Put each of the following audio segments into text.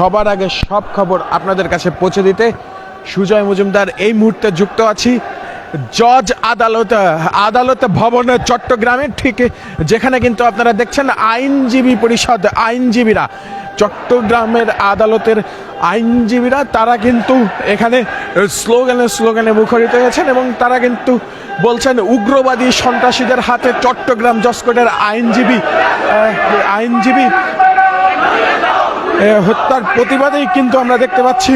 সবার আগে সব খবর আপনাদের কাছে পৌঁছে দিতে সুজয় মজুমদার এই মুহূর্তে যুক্ত আছি। জজ আদালত আদালত ভবন চট্টগ্রামে, ঠিক যেখানে কিন্তু আপনারা দেখছেন আইনজীবী পরিষদ, আইনজীবীরা। চট্টগ্রামের আদালতের আইনজীবীরা, তারা কিন্তু এখানে স্লোগানে স্লোগানে মুখরিত হয়েছেন এবং তারা কিন্তু বলছেন, উগ্রবাদী সন্ত্রাসীদের হাতে চট্টগ্রাম জসকোটের আইনজীবী আইনজীবী হত্যার প্রতিবাদেই কিন্তু আমরা দেখতে পাচ্ছি।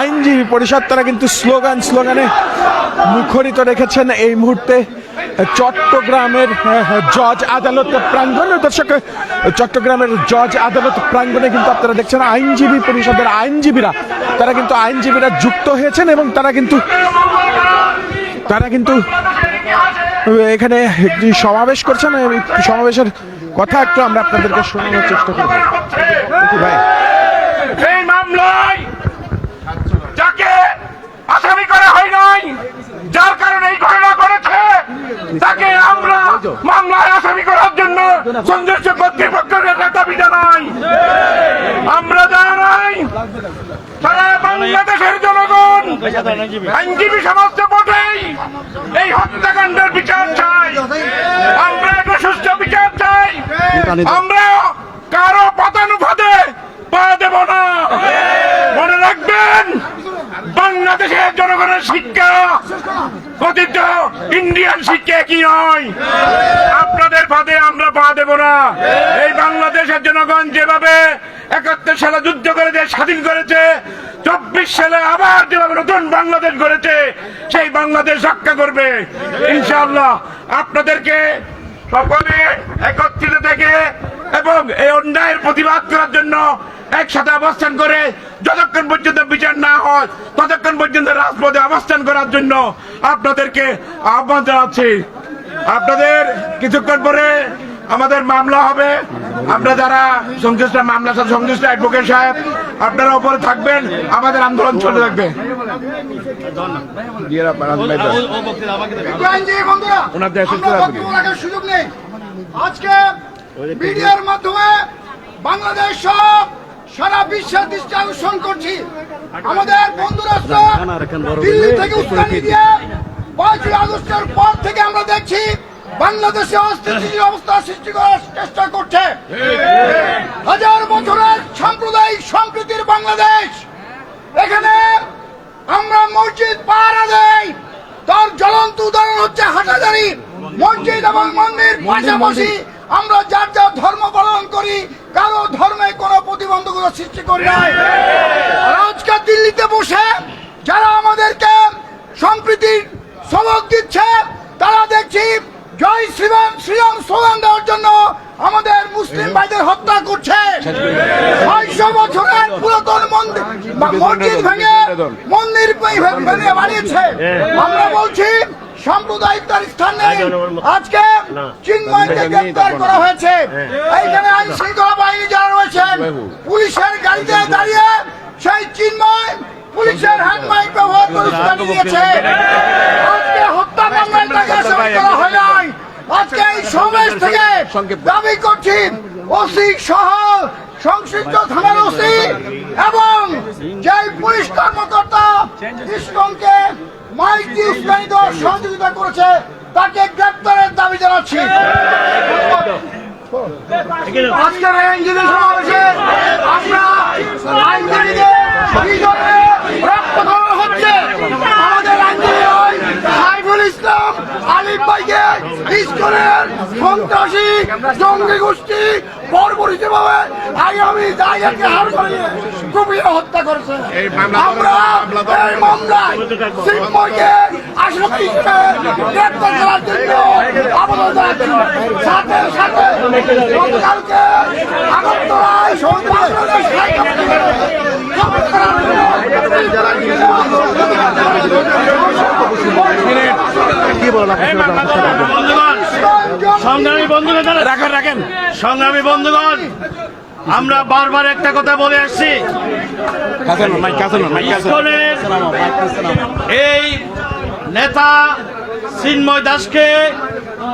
আইনজীবী পরিষদ তারা কিন্তু স্লোগান, স্লোগানে মুখরিত রেখেছেন এই মুহূর্তে। চট্টগ্রামের জজ আদালত প্রাঙ্গণে, দর্শক, চট্টগ্রামের জজ আদালত প্রাঙ্গণে কিন্তু আপনারা দেখছেন আইনজীবী পরিষদের আইনজীবীরা। তারা কিন্তু আইনজীবীরা যুক্ত হয়েছেন এবং তারা কিন্তু তারা কিন্তু এখানে সমাবেশ করছেন। সমাবেশের কথা একটু আমরা আপনাদেরকে শোনানোর চেষ্টা করব। এই মামলায় যাকে আসামি করা হয় নাই, যার কারণে এই ঘটনা করেছে তাকে আমরা মামলায় আসামি করার জন্য কর্তৃপক্ষের দাবি জানাই। আমরা জানাই, সারা বাংলাদেশের জনগণ আইনজীবী সমাজকে বটেই এই হত্যাকাণ্ডের বিচার চাই আমরা একটা সুস্থ বিচার চাই আমরা কারও পতানুপাতে পা দেব না। মনে রাখবেন বাংলাদেশের জনগণের শিক্ষা কথিত ইন্ডিয়ান শিক্ষা কি নয়। আপনাদের ফাঁদে আমরা পা দেব না। এই বাংলাদেশের জনগণ যেভাবে একাত্তর সালে যুদ্ধ করে দেশ স্বাধীন করেছে চব্বিশ সালে আবার যেভাবে নতুন বাংলাদেশ গড়েছে সেই বাংলাদেশ রক্ষা করবে। ইনশাআল্লাহ আপনাদেরকে সকলে একত্রিত থেকে এবং এই অন্যায়ের প্রতিবাদ করার জন্য একসাথে অবস্থান করে যতক্ষণ পর্যন্ত বিচার না হয়, ততক্ষণ পর্যন্ত রাজপথে অবস্থান করার জন্য আপনাদেরকে আহ্বান জানাচ্ছি। আপনাদের কিছুক্ষণ পরে আমাদের মামলা হবে। আপনারা যারা সংশ্লিষ্ট মামলার সাথে সংশ্লিষ্ট অ্যাডভোকেট সাহেব আপনারা উপরে থাকবেন আমাদের আন্দোলন চলে থাকবে। সুযোগ নেই। আজকে মিডিয়ার মাধ্যমে বাংলাদেশ সব সারা বিশ্বের দৃষ্টি আকর্ষণ করছি। আমাদের বন্ধু রাষ্ট্র দিল্লি থেকে উস্কানি দিয়ে পাঁচই আগস্টের পর থেকে আমরা দেখছি বাংলাদেশে অস্থিতিশীল অবস্থা সৃষ্টি করার চেষ্টা করছে। হাজার বছরের সাম্প্রদায়িক সম্প্রীতির বাংলাদেশ। এখানে আমরা মসজিদ পাহারা দেই তার জ্বলন্ত উদাহরণ হচ্ছে হাটাজারি মসজিদ এবং মন্দির। পাশাপাশি আমরা যার যার ধর্ম পালন করি কারও ধর্মে কোনো প্রতিবন্ধকতা সৃষ্টি করি নাই। আজকে দিল্লিতে বসে যারা আমাদেরকে সম্প্রীতির সবক দিচ্ছে তারা দেখছি জয় শ্রীরাম শ্রীরাম স্লোগান দেওয়ার জন্য আমাদের মুসলিম ভাইদের হত্যা করছে। ছয়শো বছরের পুরাতন মন্দির মসজিদ ভেঙে মন্দির ভেঙে বানিয়েছে। আমরা বলছি সাম্প্রদায়িকতার স্থান নেই। আজকে চিন্ময়কে গ্রেপ্তার করা হয়েছে। এইখানে আইন শৃঙ্খলা বাহিনী যারা রয়েছেন পুলিশের গাড়িতে দাঁড়িয়ে সেই চিন্ময় পুলিশের হ্যান্ড মাইক ব্যবহার করে দিয়েছে আজকে হত্যা মামলায় তাকে আসামি করা হয় নাই আজকে এই সমাবেশ থেকে দাবি করছি ওসি সহ সংশ্লিষ্ট থানার ওসি এবং যে পুলিশ কর্মকর্তা ইসকনকে মাইক দিয়ে উস্কানি দেওয়ার সহযোগিতা করেছে তাকে গ্রেপ্তারের দাবি জানাচ্ছি। আজকের আইনজীবী সমাবেশে আমরা আইনজীবীদের কি জন্য রক্ত ধরা হচ্ছে আমাদের আইনজীবী হয় সাইফুল ইসলাম আলিফ ভাইকে ইস্কনের সন্ত্রাসী জঙ্গি গোষ্ঠী বর্বরিত ভাবে আগামী জায়গাকে হার করিয়ে কুপিয়ে হত্যা করেছে। আমরা এই মামলায় সিংময়কে আসামি হিসেবে গ্রেপ্তার করার জন্য আবেদন জানাচ্ছি সাথে সাথে গতকালকে আগরতলায় শাহী করার সংগ্রামী রাখেন রাখেন। সংগ্রামী বন্ধুগণ আমরা বারবার একটা কথা বলে আসছি। এই নেতা চিন্ময় দাসকে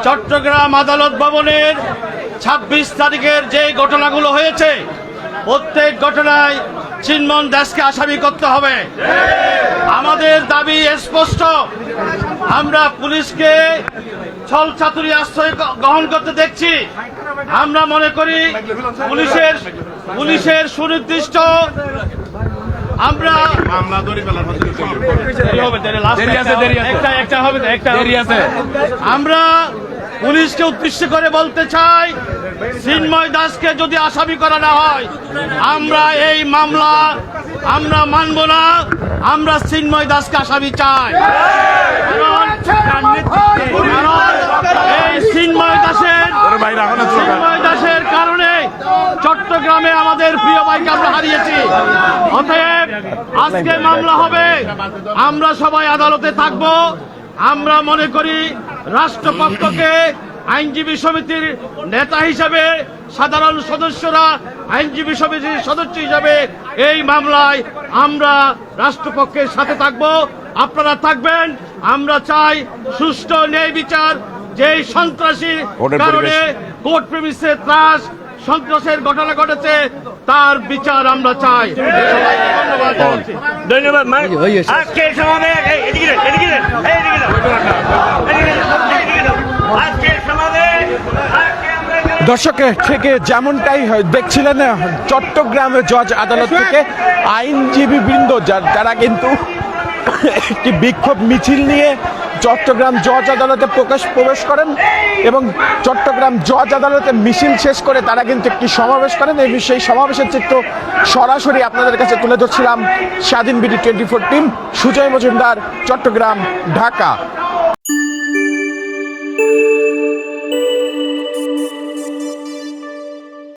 চট্টগ্রাম আদালত ভবনের ছাব্বিশ তারিখের যে ঘটনাগুলো হয়েছে প্রত্যেক ঘটনায় চিন্মন দাসকে আসামি করতে হবে। আমাদের দাবি স্পষ্ট। আমরা পুলিশকে ছল চাতুরি আশ্রয় গ্রহণ করতে দেখছি। আমরা মনে করি পুলিশের পুলিশের সুনির্দিষ্ট আমরা একটা- একটা একটা হবে একটা আমরা পুলিশকে উদ্দেশ্য করে বলতে চাই দাসকে যদি আসামি করা না হয় আমরা এই মামলা আমরা মানব না আমরা চিন্ময় দাসকে আসামি চাই। এই চিন্ময় দাসের চিন্ময় দাসের কারণে চট্টগ্রামে আমাদের প্রিয় ভাইকে আমরা হারিয়েছি। অতএব আজকে মামলা হবে। আমরা সবাই আদালতে থাকব। আমরা মনে করি রাষ্ট্রপক্ষকে আইনজীবী সমিতির নেতা হিসাবে সাধারণ সদস্যরা আইনজীবী সমিতির সদস্য হিসাবে এই মামলায় আমরা রাষ্ট্রপক্ষের সাথে থাকব। আপনারা থাকবেন আমরা চাই সুষ্ঠু ন্যায় বিচার। যেই সন্ত্রাসীর কারণে কোর্ট প্রেমিসে ত্রাস সন্ত্রাসের ঘটনা ঘটেছে তার বিচার আমরা চাই। ধন্যবাদ। ধন্যবাদ মা আজকে সমাবেশ এই, এদিকে দেন, এদিকে দেন, এই, এদিকে দেন। এদিকে দেন, এদিকে দেন। আজকে সমাবেশ আজকে আমরা এখানে দর্শক থেকে যেমনটাই দেখছিলেন চট্টগ্রামে জজ আদালত থেকে আইনজীবী বৃন্দ যারা কিন্তু একটি বিক্ষোভ মিছিল নিয়ে চট্টগ্রাম জজ আদালতে প্রকাশ প্রবেশ করেন এবং চট্টগ্রাম জজ আদালতে মিছিল শেষ করে তারা কিন্তু একটি সমাবেশ করেন এই সেই সমাবেশের চিত্র সরাসরি আপনাদের কাছে তুলে ধরছিলাম Swadhin BD twenty four team Sujoy Majumdar Chittagong Dhaka